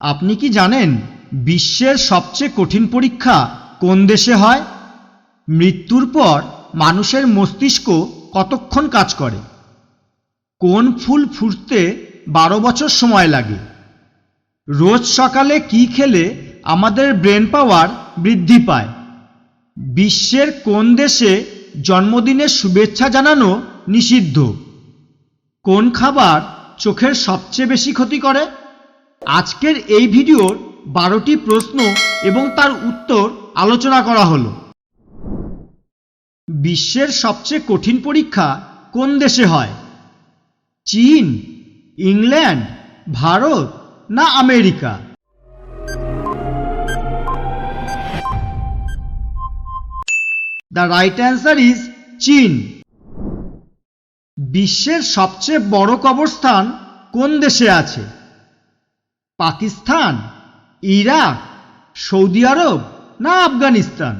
আপনি কি জানেন বিশ্বের সবচেয়ে কঠিন পরীক্ষা কোন দেশে হয়? মৃত্যুর পর মানুষের মস্তিষ্ক কতক্ষণ কাজ করে? কোন ফুল ফুটতে বারো বছর সময় লাগে? রোজ সকালে কি খেলে আমাদের ব্রেন পাওয়ার বৃদ্ধি পায়? বিশ্বের কোন দেশে জন্মদিনের শুভেচ্ছা জানানো নিষিদ্ধ? কোন খাবার চোখের সবচেয়ে বেশি ক্ষতি করে? আজকের এই ভিডিওর বারোটি প্রশ্ন এবং তার উত্তর আলোচনা করা হলো। বিশ্বের সবচেয়ে কঠিন পরীক্ষা কোন দেশে হয়? চীন, ইংল্যান্ড, ভারত না America? The right answer is চীন। বিশ্বের সবচেয়ে বড় কবরস্থান কোন দেশে আছে? পাকিস্তান, ইরাক, সৌদি আরব না Afghanistan?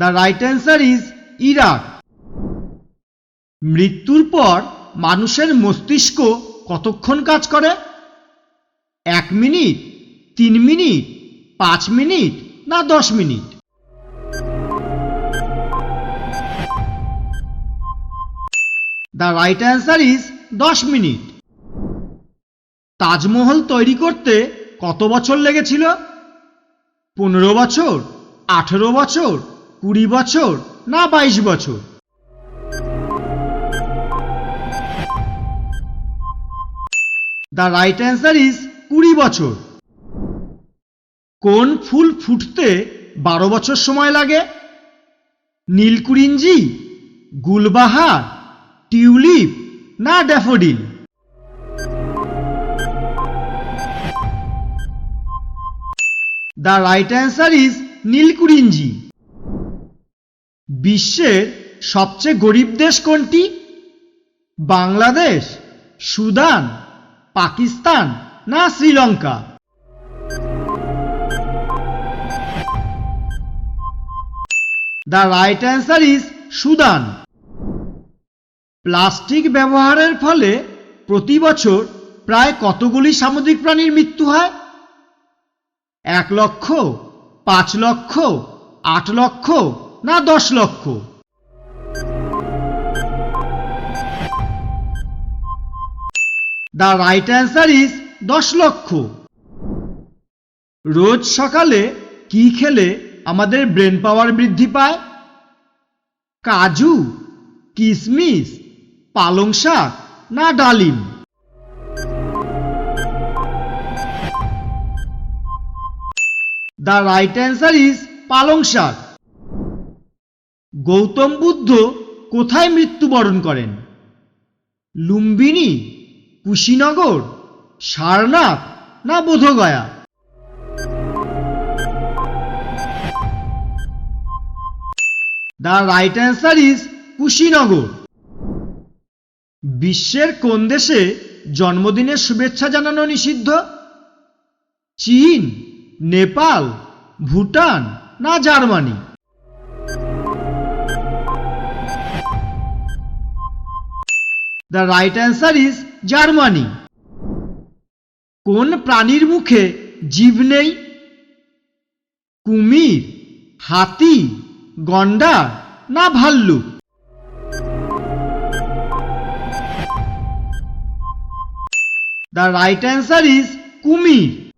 The right answer is Iraq মৃত্যুর পর মানুষের মস্তিষ্ক কতক্ষণ কাজ করে? এক মিনিট, তিন মিনিট, পাঁচ মিনিট না দশ minute? The right answer is দশ মিনিট। তাজমহল তৈরি করতে কত বছর লেগেছিল? পনেরো বছর, আঠেরো বছর, কুড়ি বছর না বাইশ বছর? দ্য রাইট অ্যান্সার ইজ কুড়ি বছর। কোন ফুল ফুটতে বারো বছর সময় লাগে? নীলকুরিঞ্জি, গুলবাহার টিউলিপ না daffodil? The right answer is Neelakurinji. বিশ্বের সবচেয়ে গরিব দেশ কোনটি? বাংলাদেশ, সুদান, পাকিস্তান না Sri Lanka? The right answer is Sudan. Plastic ব্যবহারের ফলে প্রতি বছর প্রায় কতগুলি সামুদ্রিক প্রাণীর মৃত্যু হয়? এক লক্ষ, পাঁচ লক্ষ, আট লক্ষ না দশ লক্ষ? দ্য রাইট অ্যান্সার ইজ দশ লক্ষ। রোজ সকালে কি খেলে আমাদের ব্রেন পাওয়ার বৃদ্ধি পায়? কাজু কিশমিশ পালং শাক না ডালিম? দ্য রাইট অ্যান্সার ইজ পালং শাক। গৌতম বুদ্ধ কোথায় মৃত্যুবরণ করেন? লুম্বিনী, কুশীনগর, সারনাথ না Bodh Gaya? The right answer is Kushinagar. বিশ্বের কোন দেশে জন্মদিনের শুভেচ্ছা জানানো নিষিদ্ধ? চীন, নেপাল, ভুটান না Germany? The right answer is Germany. কোন প্রাণীর মুখে জীব নেই? কুমির, হাতি গন্ডা না ভাল্লুক? দ্য রাইট অ্যান্সার ইজ কুমির।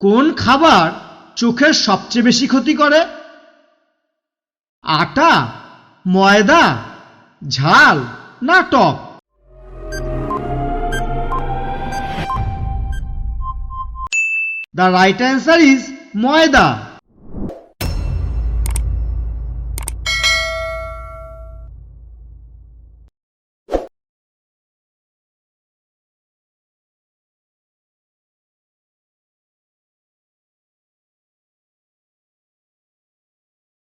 কোন খাবার চোখের সবচেয়ে বেশি ক্ষতি করে? আটা, ময়দা, ঝাল না টক? দ্য রাইট অ্যান্সার ইজ ময়দা।